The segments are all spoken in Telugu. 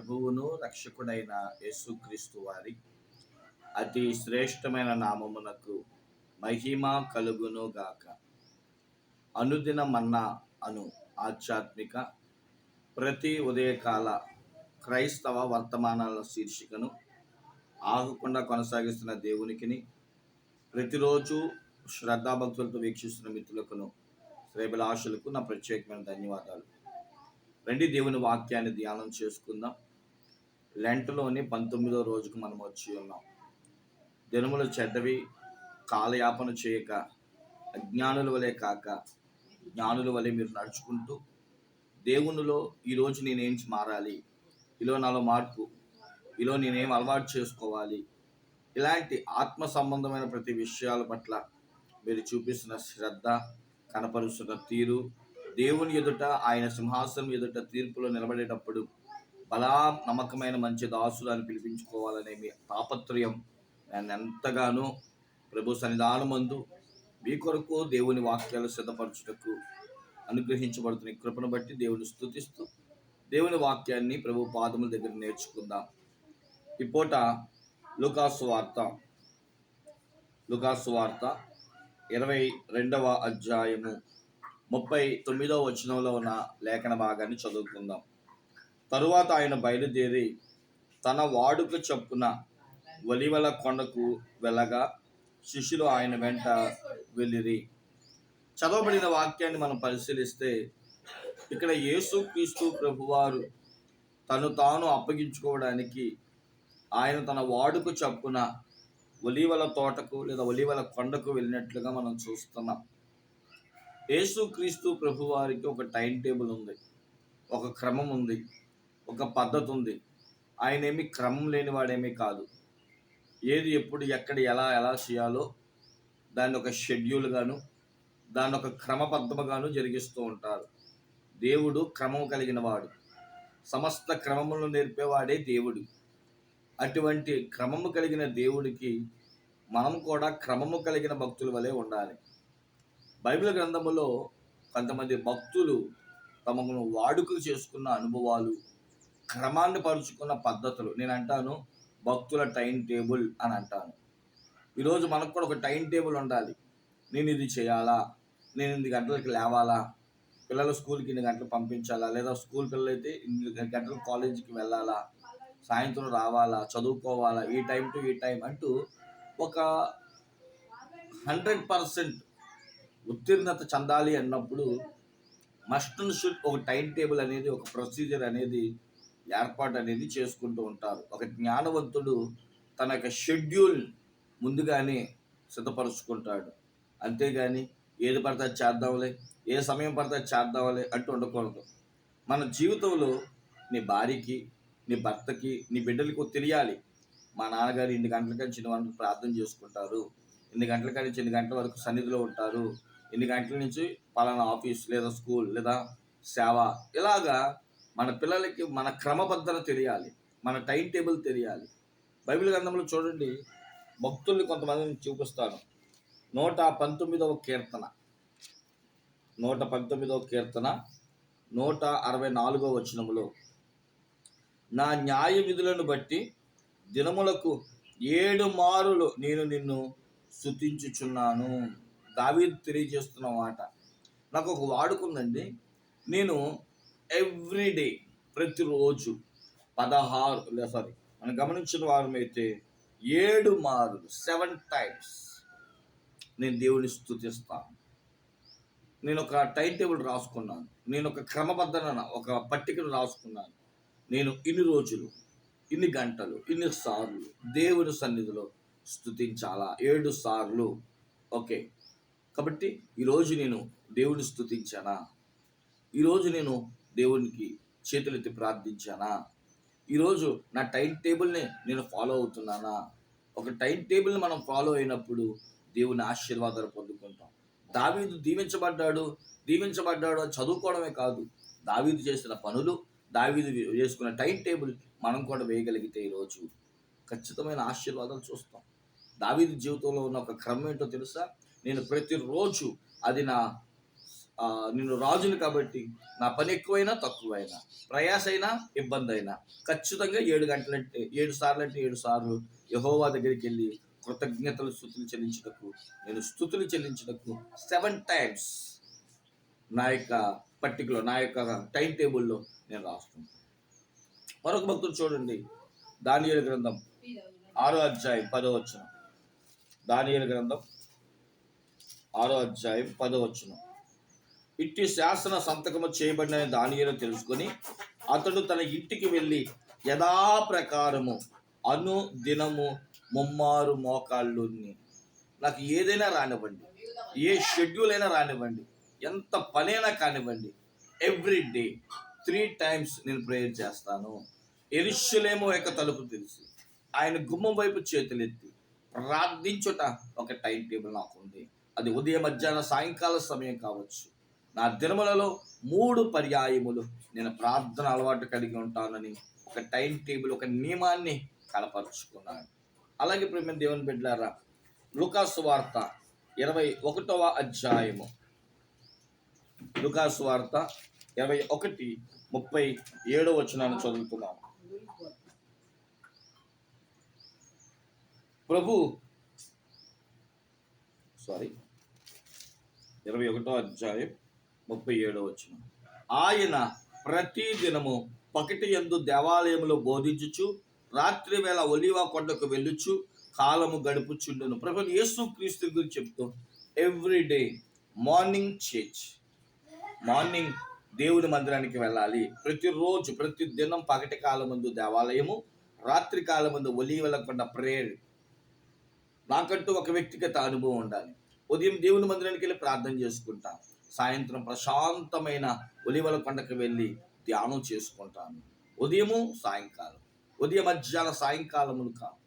ప్రభువును రక్షకుడైన యేసుక్రీస్తు వారి అతి శ్రేష్టమైన నామమునకు మహిమ కలుగును గాక. అనుదిన మన్నా అను ఆధ్యాత్మిక ప్రతి ఉదయకాల క్రైస్తవ వర్తమానాల శీర్షికను ఆగకుండా కొనసాగిస్తున్న దేవునికిని ప్రతిరోజు శ్రద్ధాభక్తులతో వీక్షిస్తున్న మిత్రులకును శ్రేబలాశులకు నా ప్రత్యేకమైన ధన్యవాదాలు. రండి దేవుని వాక్యాన్ని ధ్యానం చేసుకుందాం. లెంట్లోని పంతొమ్మిదో రోజుకు మనం వచ్చి ఉన్నాం. దినములు చెడ్డవి కాలయాపన చేయక అజ్ఞానుల వలె కాక జ్ఞానుల వలె మీరు నడుచుకుంటూ దేవునిలో ఈరోజు నేనేం మారాలి? ఇలా నాలో మార్పు ఇలా నేనేం అలవాటు చేసుకోవాలి? ఇలాంటి ఆత్మ సంబంధమైన ప్రతి విషయాల పట్ల మీరు చూపిస్తున్న శ్రద్ధ కనపరుస్తున్న తీరు దేవుని ఎదుట ఆయన సింహాసనం ఎదుట తీర్పులో నిలబడేటప్పుడు బలా నమ్మకమైన మంచి దాసులు అని పిలిపించుకోవాలనే మీ తాపత్రయం నేను ఎంతగానో ప్రభు సన్నిధానమందు మీ కొరకు దేవుని వాక్యాలు సిద్ధపరచుటకు అనుగ్రహించబడుతున్న కృపను బట్టి దేవుని స్థుతిస్తూ దేవుని వాక్యాన్ని ప్రభు పాదముల దగ్గర నేర్చుకుందాం. ఈ పూట లుకాసు వార్త లుకాసు వార్త ఇరవై రెండవ అధ్యాయము ముప్పై తొమ్మిదవ వచనంలో ఉన్న లేఖన భాగాన్ని చదువుకుందాం. తరువాత ఆయన బయలుదేరి తన వాడుక చొప్పున ఒలివల కొండకు వెళ్ళగా శిష్యులు ఆయన వెంట వెళ్ళిరి. చదవబడిన వాక్యాన్ని మనం పరిశీలిస్తే ఇక్కడ యేసుక్రీస్తు ప్రభువారు తను తాను అప్పగించుకోవడానికి ఆయన తన వాడుక చొప్పున ఒలీవల తోటకు లేదా ఒలీవల కొండకు వెళ్ళినట్లుగా మనం చూస్తున్నాం. యేసుక్రీస్తు ప్రభువారికి ఒక టైం టేబుల్ ఉంది. ఒక క్రమం ఉంది. ఒక పద్ధతి ఉంది ఆయన ఏమి క్రమం లేనివాడేమీ కాదు. ఏది ఎప్పుడు ఎక్కడ ఎలా ఎలా చేయాలో దాన్ని ఒక షెడ్యూల్ గాను దాన్ని ఒక క్రమబద్ధముగాను జరిగిస్తూ ఉంటారు. దేవుడు క్రమం కలిగిన వాడు సమస్త క్రమములను నేర్పేవాడే దేవుడు. అటువంటి క్రమము కలిగిన దేవుడికి మనం కూడా క్రమము కలిగిన భక్తుల వలె ఉండాలి. బైబిల్ గ్రంథములో కొంతమంది భక్తులు తమను వాడుకలు చేసుకున్న అనుభవాలు క్రమాన్ని పరుచుకున్న పద్ధతులు. నేను అంటాను భక్తుల టైం టేబుల్ అని అంటాను. ఈరోజు మనకు కూడా ఒక టైం టేబుల్ ఉండాలి. నేను ఇది చేయాలా? నేను ఇన్ని గంటలకి లేవాలా? పిల్లలు స్కూల్కి ఇన్ని గంటలు పంపించాలా? లేదా స్కూల్ పిల్లలు అయితే ఇన్ని గంటలు కాలేజీకి వెళ్ళాలా? సాయంత్రం రావాలా? చదువుకోవాలా? ఈ టైం టు ఈ టైం అంటూ ఒక హండ్రెడ్ పర్సెంట్ ఉత్తీర్ణత చెందాలి అన్నప్పుడు మస్ట్ షుడ్ ఒక టైం టేబుల్ అనేది ఒక ప్రొసీజర్ అనేది ఏర్పాటు అనేది చేసుకుంటూ ఉంటారు. ఒక జ్ఞానవంతుడు తన యొక్క షెడ్యూల్ ముందుగానే సిద్ధపరుచుకుంటాడు. అంతేగాని ఏది పడితే చేద్దాంలే ఏ సమయం పడితే చేద్దాంలే అంటూ ఉండకూడదు. మన జీవితంలో నీ భార్యకి నీ భర్తకి నీ బిడ్డలకు తెలియాలి. మా నాన్నగారు ఇన్ని గంటల కానీ చిన్న వరకు ప్రార్థన చేసుకుంటారు. ఇన్ని గంటల కానీ చిన్న గంటల వరకు సన్నిధిలో ఉంటారు. ఇన్ని గంటల నుంచి పలానా ఆఫీస్ లేదా స్కూల్ లేదా సేవ ఇలాగా మన పిల్లలకి మన క్రమబద్ధత తెలియాలి మన టైం టేబుల్ తెలియాలి. బైబిల్ గ్రంథంలో చూడండి భక్తుల్ని కొంతమందిని చూపిస్తాను. నూట పంతొమ్మిదవ కీర్తన. నూట పంతొమ్మిదవ కీర్తన నూట అరవై నాలుగవ వచనములో. నా న్యాయ విధులను బట్టి దినములకు ఏడు మారులు నేను నిన్ను స్థుతించుచున్నాను దావీ తెలియజేస్తున్న మాట. నాకు ఒక వాడుకుందండి నేను ఎవ్రీడే ప్రతిరోజు పదహారు సారీ మనం గమనించిన వారమైతే ఏడు మార్లు సెవెన్ టైమ్స్ నేను దేవుని స్థుతిస్తాను. నేను ఒక టైం టేబుల్ రాసుకున్నాను. నేను ఒక క్రమబద్ధన ఒక పట్టికను రాసుకున్నాను. నేను ఇన్ని రోజులు ఇన్ని గంటలు ఇన్ని సార్లు దేవుని సన్నిధిలో స్థుతించాలా? ఏడు సార్లు. ఓకే. కాబట్టి ఈరోజు నేను దేవుని స్థుతించానా? ఈరోజు నేను దేవునికి చేతులెత్తి ప్రార్థించానా? ఈరోజు నా టైం టేబుల్ని నేను ఫాలో అవుతున్నానా? ఒక టైం టేబుల్ని మనం ఫాలో అయినప్పుడు దేవుని ఆశీర్వాదాలు పొందుకుంటాం. దావీదు దీవించబడ్డాడు. దీవించబడ్డాడు చదువుకోవడమే కాదు. దావీదు చేసిన పనులు దావీదు చేసుకున్న టైం టేబుల్ మనం కూడా వేయగలిగితే ఈరోజు ఖచ్చితమైన ఆశీర్వాదాలు చూస్తాం. దావీదు జీవితంలో ఉన్న ఒక క్రమం ఏంటో తెలుసా? నేను ప్రతిరోజు అది నా నేను రాజును కాబట్టి నా పని ఎక్కువైనా తక్కువైనా ప్రయాస అయినా ఇబ్బంది అయినా ఖచ్చితంగా ఏడు గంటలంటే ఏడు సార్లు అంటే ఏడు సార్లు యహోవా దగ్గరికి వెళ్ళి కృతజ్ఞతలు స్థుతులు చెల్లించుటకు నేను స్థుతులు చెల్లించుటకు సెవెన్ టైమ్స్ నా యొక్క పట్టికలో నా యొక్క టైం టేబుల్లో నేను రాస్తున్నాను. మరొక భక్తుడు చూడండి. దానియేలు గ్రంథం ఆరో అధ్యాయం పదో వచ్చిన దానియేలు గ్రంథం ఆరో అధ్యాయం పదో వచ్చినాం ఇట్టి శాసన సంతకము చేయబడిన దానియేలు తెలుసుకొని అతడు తన ఇంటికి వెళ్ళి యథాప్రకారము అను దినము ముమ్మారు మోకాళ్ళు నాకు ఏదైనా రానివ్వండి. ఏ షెడ్యూల్ అయినా రానివ్వండి. ఎంత పనైనా కానివ్వండి. ఎవ్రీ డే త్రీ టైమ్స్ నేను ప్రేయర్ చేస్తాను. ఎరుషులేమో యొక్క తలుపు తెలిసి ఆయన గుమ్మం వైపు చేతులెత్తి ప్రార్థించుట ఒక టైం టేబుల్ నాకు ఉంది అది ఉదయం మధ్యాహ్నం సాయంకాల సమయం కావచ్చు. నా దినములలో మూడు పర్యాయములు నేను ప్రార్థన అలవాటు కలిగి ఉంటానని ఒక టైం టేబుల్ ఒక నియమాన్ని కలపరుచుకున్నాను. అలాగే ప్రేమ దేవుని బిడ్డారా లుకాసు వార్త ఇరవై ఒకటవ అధ్యాయము. లుకాసు వార్త ఇరవై ఒకటి ముప్పై ఏడవ వచనాన్ని చదువుతున్నాం ప్రభు సారీ ఇరవై ఒకటో అధ్యాయం ముప్పై ఏడో వచ్చిన ఆయన ప్రతి దినము పకటి ఎందు దేవాలయములో బోధించుచు రాత్రి వేళ ఒలివా కొండకు వెళ్ళుచు కాలము గడుపుచుండును. ప్రభు యేసు క్రీస్తు గురించి చెప్తూ every day morning church morning దేవుని మందిరానికి వెళ్ళాలి. ప్రతిరోజు ప్రతి దినం పగటి కాలమందు దేవాలయము రాత్రి కాలం ముందు కొండ ప్రేయర్ నాకంటూ ఒక వ్యక్తిగత అనుభవం ఉండాలి. ఉదయం దేవుని మందిరానికి వెళ్ళి ప్రార్థన చేసుకుంటాం. సాయంత్రం ప్రశాంతమైన ఒలివల కొండకు వెళ్ళి ధ్యానం చేసుకుంటాను. ఉదయము సాయంకాలం. ఉదయం మధ్యాహ్న సాయంకాలములు కాదు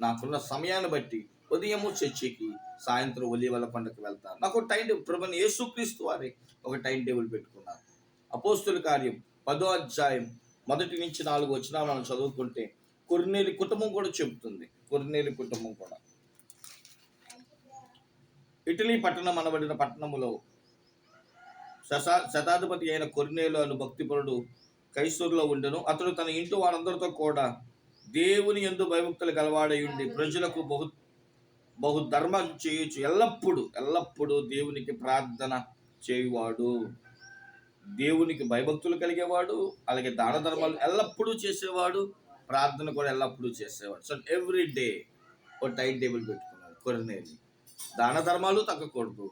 నాకున్న సమయాన్ని బట్టి ఉదయము చర్చికి సాయంత్రం ఒలివల కొండకు వెళ్తాను. నాకు టైం టేబుల్ ప్రభుని యేసుక్రీస్తు వారి ఒక టైం టేబుల్ పెట్టుకున్నాను అపోస్తుల కార్యం పదో అధ్యాయం మొదటి నుంచి నాలుగు వచ్చినా మనం చదువుకుంటే కొర్నేలి కుటుంబం కూడా చెబుతుంది. కొర్నేలి కుటుంబం కూడా. ఇటలీ పట్టణం అనబడిన పట్టణములో శతా శతాధిపతి అయిన కొరినేలు అను భక్తిపరుడు కైసూరులో ఉండెను. అతడు తన ఇంటి వారందరితో కూడా దేవుని ఎందు భయభక్తులు కలవాడయుండి ఉండి ప్రజలకు బహు బహు ధర్మం చేయొచ్చు ఎల్లప్పుడూ ఎల్లప్పుడూ దేవునికి ప్రార్థన చేయువాడు. దేవునికి భయభక్తులు కలిగేవాడు అలాగే దాన ధర్మాలు ఎల్లప్పుడూ చేసేవాడు ప్రార్థన కూడా ఎల్లప్పుడూ చేసేవాడు. సో ఎవ్రీ డే ఒక టైం టేబుల్ పెట్టుకున్నాడు కొరనేది దాన ధర్మాలు తగ్గకూడదు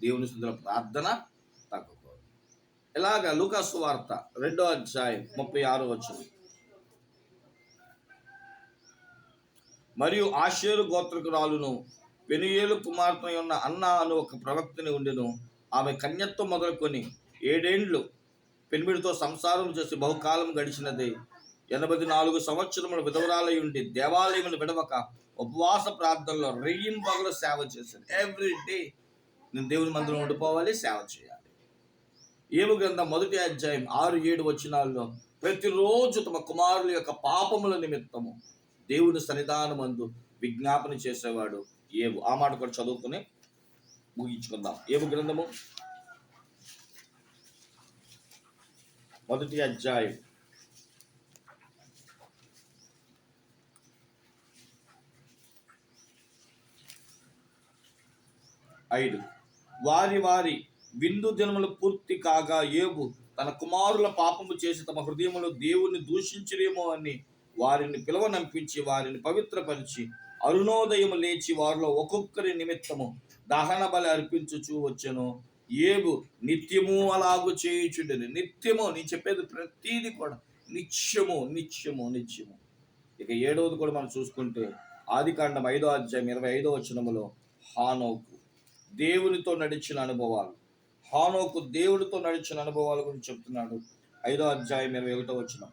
దేవుని సుందర ప్రార్థన తగ్గకూడదు. ఇలాగ లూకాసు వార్త రెండో అధ్యాయం ముప్పై ఆరు వచ్చింది మరియు ఆశేరు గోత్రకురాలును పెనుయేలు కుమార్తె ఉన్న అన్న అను ఒక ప్రవక్తని ఉండెను. ఆమె కన్యత్వం మొదలుకొని ఏడేండ్లు పెనిమిడితో సంసారం చేసి బహుకాలం గడిచినది. ఎనభై నాలుగు సంవత్సరముల విధవరాలై ఉండి దేవాలయములు విడవక ఉపవాస ప్రార్థనలో రెయ్యింపగలు సేవ చేశాను. ఎవ్రీ డే నేను దేవుని మందిరం ఉండిపోవాలి సేవ చేయాలి. ఏము గ్రంథం మొదటి అధ్యాయం ఆరు ఏడు వచనాల్లో ప్రతిరోజు తమ కుమారుల యొక్క పాపముల నిమిత్తము దేవుని సన్నిధానమందు విజ్ఞాపన చేసేవాడు ఏవు ఆ మాట కూడా చదువుకుని ముగించుకుందాం. ఏము గ్రంథము మొదటి అధ్యాయం. ఐదు. వారి వారి విందు దినములు పూర్తి కాగా ఏబు తన కుమారుల పాపము చేసి తమ హృదయములో దేవుణ్ణి దూషించలేమో అని వారిని పిలవనంపించి వారిని పవిత్రపరిచి అరుణోదయము లేచి వారిలో ఒక్కొక్కరి నిమిత్తము దహన బలి అర్పించుచూ వచ్చెను. ఏబు నిత్యము అలాగు చేయుచుండెను. నిత్యము నీ చెప్పేది ప్రతీది కూడా నిత్యము నిత్యము నిత్యము. ఇక ఏడవది కూడా మనం చూసుకుంటే ఆదికాండం ఐదో అధ్యాయం ఇరవై ఐదో వచనములో హానోకు దేవునితో నడిచిన అనుభవాలు. హానోకు దేవుడితో నడిచిన అనుభవాల గురించి చెప్తున్నాడు. ఐదో అధ్యాయం ఇరవై ఒకటో వచ్చిన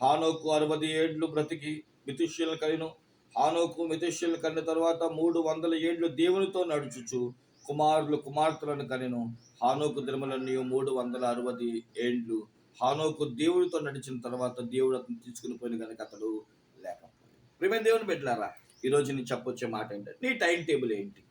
హానోకు అరవై ఏళ్ళు బ్రతికి మితుష్యులు కలిను హానోకు మితుష్యులు కన్న తర్వాత మూడు వందల ఏళ్ళు దేవునితో నడుచుచు కుమారులు కుమార్తెలను కనెను. హానోకు దినములన్నీ మూడు వందల అరవై ఏండ్లు. హానోకు దేవుడితో నడిచిన తర్వాత దేవుడు అతను తీసుకుని పోయిన కనుక అతడు లేకపోయాడు ప్రేమ దేవుని పెట్టారా ఈరోజు నేను చెప్పొచ్చే మాట ఏంటంటే నీ టైం టేబుల్ ఏంటి?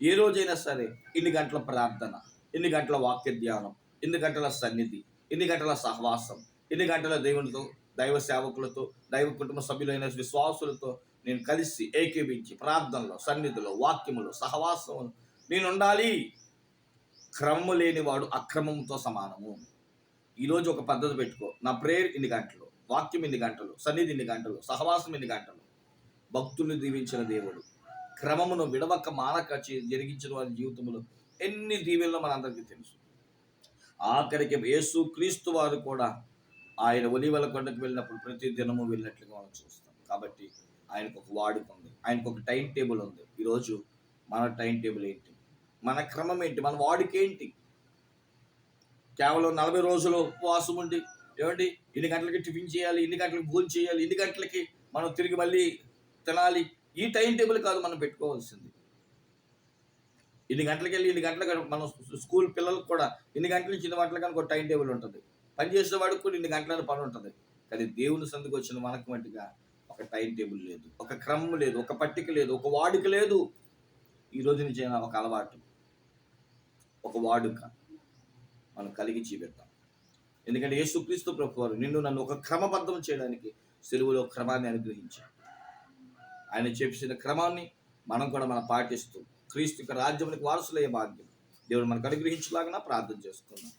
ఏ రోజైనా సరే ఇన్ని గంటల ప్రార్థన ఎన్ని గంటల వాక్య ధ్యానం ఎన్ని గంటల సన్నిధి ఎన్ని గంటల సహవాసం ఎన్ని గంటల దేవునితో దైవ సేవకులతో దైవ కుటుంబ సభ్యులైన విశ్వాసులతో నేను కలిసి ఏకీభించి ప్రార్థనలో సన్నిధిలో వాక్యములో సహవాసము నేను ఉండాలి క్రమము లేనివాడు అక్రమంతో సమానము. ఈరోజు ఒక పద్ధతి పెట్టుకో. నా ప్రేయర్ ఇన్ని గంటలు వాక్యం ఇన్ని గంటలు సన్నిధి ఇన్ని గంటలు సహవాసం ఇన్ని గంటలు. భక్తుల్ని దీవించిన దేవుడు క్రమమును విడవక మానక జరిగించిన వారి జీవితంలో ఎన్ని దీవెల్లో మనందరికీ తెలుసు. ఆఖరికి యేసు క్రీస్తు వారు కూడా ఆయన ఒలివల కొండకు వెళ్ళినప్పుడు ప్రతి దినము వెళ్ళినట్లుగా మనం చూస్తాం. కాబట్టి ఆయనకు ఒక వాడుక ఉంది. ఆయనకు ఒక టైం టేబుల్ ఉంది. ఈరోజు మన టైం టేబుల్ ఏంటి? మన క్రమం ఏంటి? మన వాడుక ఏంటి? కేవలం నలభై రోజులు ఉపవాసం ఉండి ఏమండి? ఇన్ని గంటలకి టిఫిన్ చేయాలి? ఇన్ని గంటలకి భోజనం చేయాలి? ఇన్ని గంటలకి మనం తిరిగి మళ్ళీ తినాలి? ఈ టైం టేబుల్ కాదు మనం పెట్టుకోవాల్సింది. ఇన్ని గంటలకి వెళ్ళి ఇన్ని గంటలకు మనం స్కూల్ పిల్లలకు కూడా ఇన్ని గంటల నుంచి ఇన్ని గంటలకు కనుక టైం టేబుల్ ఉంటుంది. పని చేసే వాడికి కూడా ఇన్ని గంటల పని ఉంటుంది. కానీ దేవుని సందుకు వచ్చిన మనకు మట్టుగా ఒక టైం టేబుల్ లేదు. ఒక క్రమం లేదు. ఒక పట్టిక లేదు. ఒక వాడుక లేదు. ఈ రోజు నుంచి ఒక అలవాటు. ఒక వాడుక మనం కలిగి చూపెడతాం ఎందుకంటే యేసుక్రీస్తు ప్రభు వారు నిన్ను నన్ను ఒక క్రమబద్ధం చేయడానికి సెలువులో క్రమాన్ని అనుగ్రహించాడు. ఆయన చేసిన క్రమాన్ని మనం కూడా మనం పాటిస్తూ క్రీస్తు యొక్క రాజ్యానికి వారసులయ్యే భాగ్యం. దేవుడు మనకు అనుగ్రహించలాగా ప్రార్థన చేసుకున్నాం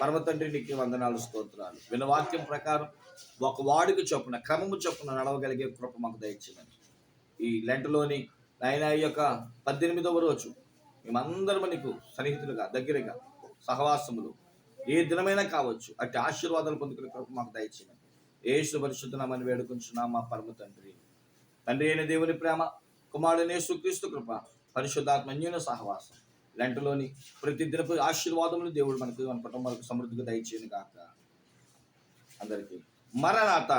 పరమ తండ్రి నీకు వందనాలు స్తోత్రాలు. విన్న వాక్యం ప్రకారం ఒక వాడికి చొప్పున క్రమము చొప్పున నడవగలిగే కృప మాకు దయచేయండి ఈ లెంటలోని నాయన ఈ యొక్క పద్దెనిమిదవ రోజు మేమందరం నీకు సన్నిహితులుగా దగ్గరగా సహవాసములు. ఏ దినమైనా కావచ్చు అట్టి ఆశీర్వాదాలు పొందుకునే కృప మాకు దయచేయండి ఏసు పరిశుద్ధనామని వేడుకుంటున్నాం మా పరమ తండ్రి. తండ్రి అయిన దేవుని ప్రేమ కుమారుడినేసు క్రీస్తు కృప పరిశుద్ధాత్మ అన్యోన్య సహవాసం. లెంటలోని ప్రతి దినపు ఆశీర్వాదములు దేవుడు మనకు మన కుటుంబాలకు సమృద్ధిగా దయచేయను కాక అందరికీ మరణాత